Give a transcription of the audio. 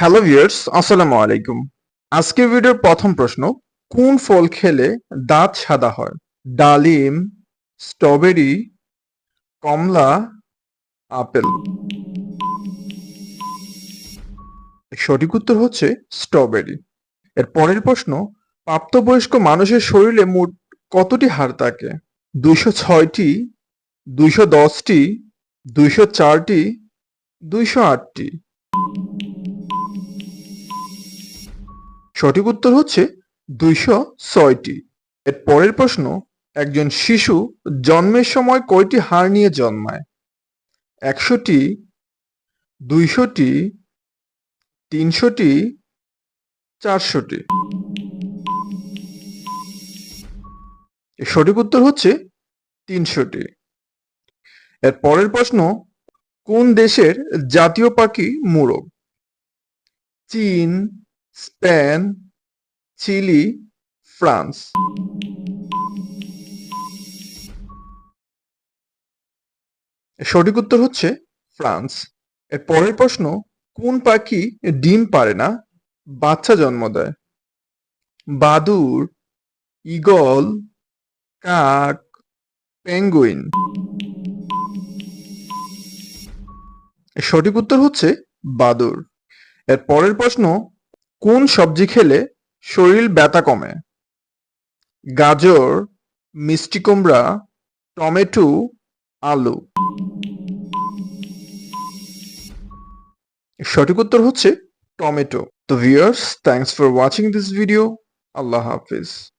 Hello viewers আসসালামু আলাইকুম আজকের ভিডিওর প্রথম প্রশ্ন, কোন ফল খেলে দাঁত সাদা হয়? ডালিম, স্ট্রবেরি, কমলা, আপেল? সঠিক উত্তর হচ্ছে স্ট্রবেরি। এর পরের প্রশ্ন, প্রাপ্তবয়স্ক মানুষের শরীরে মোট কতটি হাড় থাকে? দুইশো ছয়টি, দুইশো দশটি, দুইশো চারটি, দুইশো আটটি। সঠিক উত্তর হচ্ছে দুইশো ছয়টি। এর পরের প্রশ্ন, একজন শিশু জন্মের সময় কয়টি হাড় নিয়ে জন্মায়? একশোটি, দুইশোটি, তিনশোটি, চারশোটি। সঠিক উত্তর হচ্ছে তিনশোটি। এর পরের প্রশ্ন, কোন দেশের জাতীয় পাখি মোরগ? চীন স্পেন চিলি ফ্রান্স সঠিক উত্তর হচ্ছে ফ্রান্স। এর পরের প্রশ্ন, কোন পাখি ডিম পারে না? বাচ্চা জন্ম দেয়। বাদুর ঈগল, কাক, পেঙ্গুইন। সঠিক উত্তর হচ্ছে বাদুর এর পরের প্রশ্ন কোন সবজি খেলে শরীর ব্যথা কমে? গাজর, মিষ্টি কুমড়া, টমেটো, আলু। সঠিক উত্তর হচ্ছে টমেটো। তো viewers thanks for watching this video Allah Hafiz.